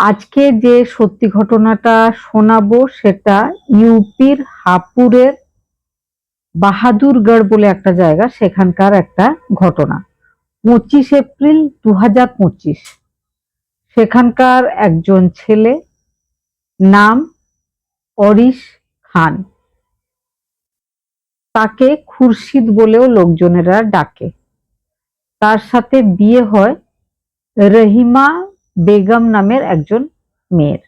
আজকে যে সত্যি ঘটনাটা শোনাবো সেটা ইউপির হাপুরের বাহাদুরগড় বলে একটা জায়গা, সেখানকার একটা ঘটনা। পঁচিশ এপ্রিল দু হাজার পঁচিশ। সেখানকার একজন ছেলে নাম অরিশ খান। তাকে খুরশিদ বলেও লোকজনেরা ডাকে। তার সাথে বিয়ে হয় রহিমা বেগম নামের একজন মেয়ের।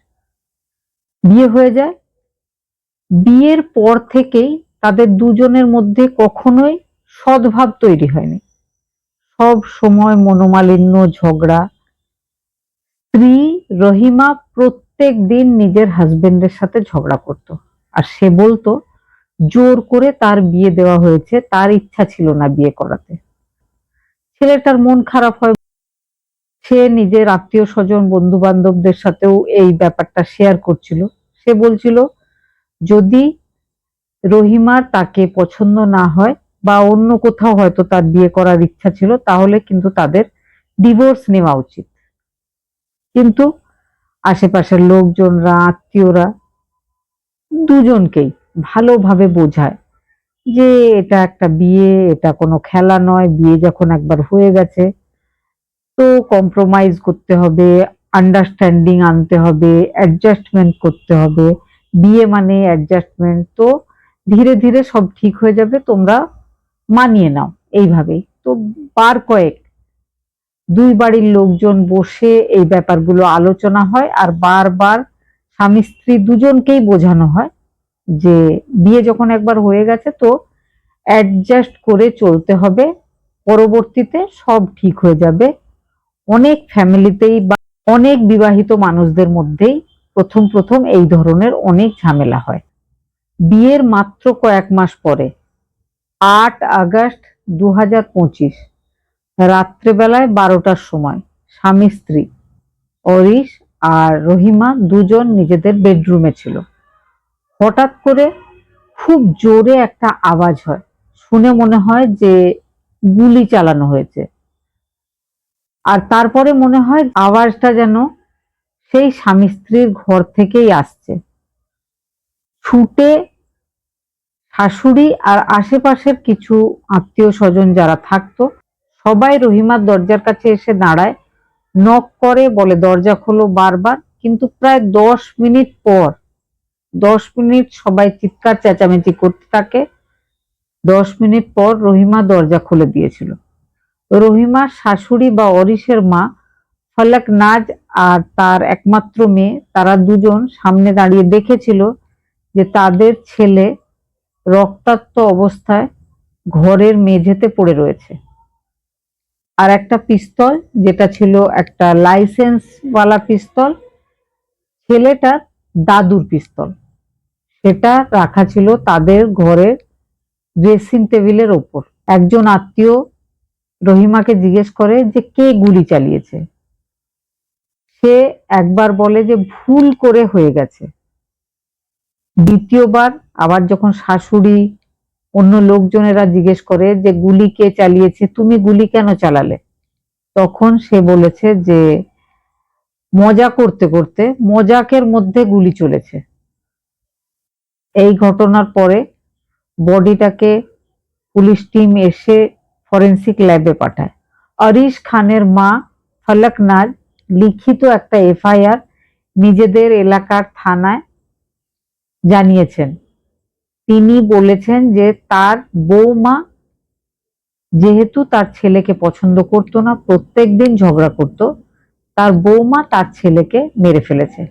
বিয়ে হয়ে যায়। বিয়ের পর থেকেই তাদের দুজনের মধ্যে কখনোই সদ্ভাব তৈরি হয়নি। সব সময় মনোমালিন্য, ঝগড়া। স্ত্রী রহিমা প্রত্যেক দিন নিজের হাজবেন্ডের সাথে ঝগড়া করত। আর সে বলতো, জোর করে তার বিয়ে দেওয়া হয়েছে, তার ইচ্ছা ছিল না বিয়ে করাতে। ছেলেটার মন খারাপ হয় সে নিজের আত্মীয় স্বজন বন্ধু বান্ধবদের সাথেও এই ব্যাপারটা শেয়ার করছিল। সে বলছিল, যদি রহিমার তাকে পছন্দ না হয় বা অন্য কোথাও হয়তো তার বিয়ে করার ইচ্ছা ছিল, তাহলে কিন্তু তাদের ডিভোর্স নেওয়া উচিত। কিন্তু আশেপাশের লোকজনরা, আত্মীয়রা দুজনকেই ভালোভাবে বোঝায় যে এটা একটা বিয়ে, এটা কোনো খেলা নয়, বিয়ে যখন একবার হয়ে গেছে তো কম্প্রোমাইজ করতে হবে আন্ডারস্ট্যান্ডিং আনতে হবে অ্যাডজাস্টমেন্ট করতে হবে। বিয়ে মানে অ্যাডজাস্টমেন্ট তো ধীরে ধীরে সব ঠিক হয়ে যাবে, তোমরা মানিয়ে নাও এইভাবেই। তো বার কয়েক, দুই বাড়ির লোকজন বসে এই ব্যাপারগুলো আলোচনা হয়, আর বারবার স্বামী স্ত্রী দুজনকেই বোঝানো হয় যে বিয়ে যখন একবার হয়ে গেছে, তো অ্যাডজাস্ট করে চলতে হবে, পরবর্তীতে সব ঠিক হয়ে যাবে। অনেক ফ্যামিলিতেই বা অনেক বিবাহিত মানুষদের মধ্যেই প্রথম প্রথম এই ধরনের অনেক ঝামেলা হয়। বিয়ের মাত্র কয়েক মাস পরে, আট আগস্ট দু হাজার পঁচিশ, রাত্রেবেলায় বারোটার সময় স্বামী, স্ত্রী, অরিশ আর রহিমা দুজন নিজেদের বেডরুমে ছিল। হঠাৎ করে খুব জোরে একটা আওয়াজ হয়। শুনে মনে হয় যে গুলি চালানো হয়েছে। আর তারপরে মনে হয় আওয়াজটা যেন সেই স্বামী স্ত্রীর ঘর থেকেই আসছে। ছুটে শাশুড়ি আর আশেপাশের কিছু আত্মীয় স্বজন যারা থাকতো, সবাই রহিমার দরজার কাছে এসে দাঁড়ায় নক করে বলে, দরজা খোলো বারবার। কিন্তু প্রায় দশ মিনিট পর, দশ মিনিট সবাই চিৎকার, চেঁচামেচি করতে থাকে। দশ মিনিট পর রহিমা দরজা খুলে দিয়েছিল। রহিমার শাশুড়ি বা অরিশের মা ফলক নাজ আর তার একমাত্র মেয়ে, তারা দুজন সামনে দাঁড়িয়ে দেখেছিল যে তাদের ছেলে রক্তাক্ত অবস্থায় ঘরের মেঝেতে পড়ে রয়েছে। আর একটা পিস্তল, যেটা ছিল একটা লাইসেন্সওয়ালা পিস্তল ছেলেটার দাদুর পিস্তল। সেটা রাখা ছিল তাদের ঘরের ড্রেসিং টেবিলের ওপর। একজন আত্মীয় রহিমাকে জিজ্ঞেস করে যে কে গুলি চালিয়েছে? সে একবার বলে যে ভুল করে হয়ে গেছে। দ্বিতীয়বার আবার যখন শাশুড়ি অন্য লোকজনেরা জিজ্ঞেস করে যে গুলি কে চালিয়েছে, তুমি গুলি কেন চালালে? তখন সে বলেছে যে মজা করতে করতে মজাকের মধ্যে গুলি চলেছে। এই ঘটনার পরে বডিটাকে পুলিশ টিম এসে ফরেন্সিক ল্যাবে পাঠায়। অরিশ খানের মা ফলক নাজ লিখিত একটা এফআইআর নিজেদের এলাকার থানায় জানিয়েছেন। তিনি বলেছেন যে তার বৌমা যেহেতু তার ছেলেকে পছন্দ করত না, প্রত্যেক দিন ঝগড়া করত, তার বৌমা তার ছেলেকে মেরে ফেলেছে।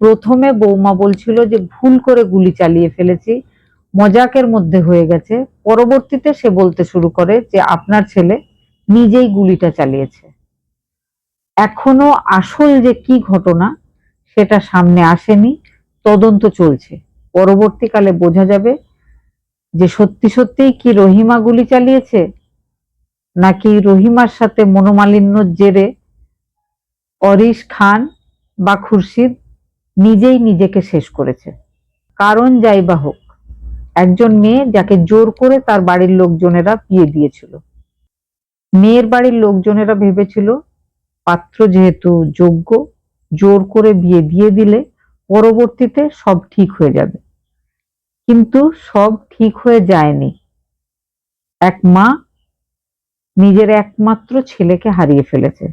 প্রথমে বৌমা বলছিল যে, ভুল করে গুলি চালিয়ে ফেলেছি মজাকের মধ্যে হয়ে গেছে। পরবর্তীতে সে বলতে শুরু করে যে, আপনার ছেলে নিজেই গুলিটা চালিয়েছে। এখনও আসল যে কি ঘটনা, সেটা সামনে আসেনি। তদন্ত চলছে। পরবর্তীকালে বোঝা যাবে যে, সত্যি সত্যিই কি রহিমা গুলি চালিয়েছে, নাকি রহিমার সাথে মনোমালিন্যর জেরে অরিশ খান বা খুরশিদ নিজেই নিজেকে শেষ করেছে। কারণ যাই বা হোক একজন মেয়ে যাকে জোর করে তার বাড়ির লোকজনেরা বিয়ে দিয়েছিল। মেয়ের বাড়ির লোকজনেরা ভেবেছিল, পাত্র যেহেতু যোগ্য, জোর করে বিয়ে দিয়ে দিলে পরবর্তীতে সব ঠিক হয়ে যাবে। কিন্তু সব ঠিক হয়ে যায়নি। এক মা নিজের একমাত্র ছেলেকে হারিয়ে ফেলেছে।